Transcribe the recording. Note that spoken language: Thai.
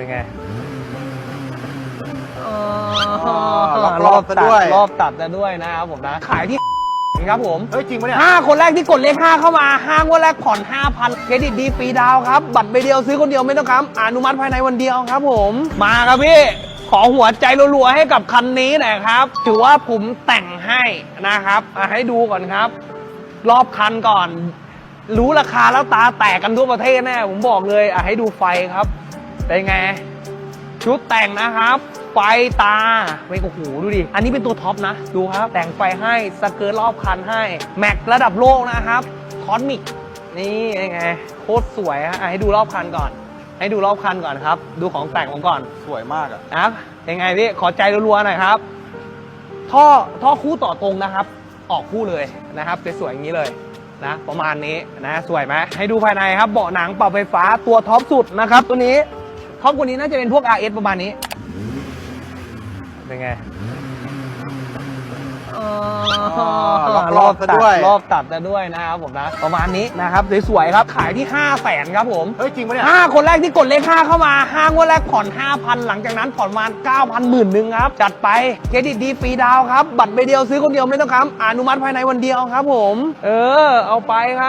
เป็นไงรอบๆซะด้วย รอบตัดซะด้วยนะครับผมนะ ขายที่ครับผมเฮ้ยจริงปะเนี่ยห้าคนแรกที่กดเลขห้าเข้ามาห้างวดแรกผ่อน5,000เครดิตดีฟรีดาวน์ครับ บัตรใบเดียวซื้อคนเดียวไม่ต้องค้ำอนุมัติภายในวันเดียวครับผม มาครับพี่ ขอหัวใจรัวๆให้กับคันนี้หน่อยครับ ถือว่าผมแต่งให้นะครับอะให้ดูก่อนครับ รอบคันก่อน รู้ราคาแล้วตาแตกกันทั่วประเทศแน่ผมบอกเลยอะให้ดูไฟครับ เป็นไง ชุดแต่งนะครับ ไฟตาไม่โอ้โหดูดิ อันนี้เป็นตัวท็อปนะ ดูครับ แต่งไฟให้สเกิร์ตรอบคันให้ แม็กระดับโลกนะครับคอนมิก นี่ยังไง โคตรสวยฮะอะให้ดูรอบคันก่อน ให้ดูรอบคันก่อนครับ ดูของแต่งผมก่อนสวยมากอะนะครับยังไงพี่ขอใจรัวๆหน่อยครับ ท่อท่อคู่ต่อตรงนะครับ ออกคู่เลยนะครับสวยๆอย่างนี้เลยนะประมาณนี้นะสวยไหมให้ดูภายในครับเบาะหนังปรับไฟฟ้าตัวท็อปสุดนะครับ ตัวนี้ ท็อปกว่านี้น่าจะเป็นพวก RS ประมาณนี้ เป็นไงรอบๆซะด้วย รอบตัดซะด้วยนะครับผมนะ ประมาณนี้นะครับสวยๆครับขายที่ 5 0 0แสนครับผมเฮ้ยจริงปะเนี่ยห้าคนแรกที่กดเลขห้าเข้ามาห้างวดแรกผ่อน 5,000 หลังจากนั้นผ่อนประมาณ9,000หมื่นหนึ่งครับ จัดไปเครดิตดีฟรีดาวน์ครับ บัตรใบเดียวซื้อคนเดียวไม่ต้องค้ำอนุมัติภายในวันเดียวครับผม เออ เอาไปครับ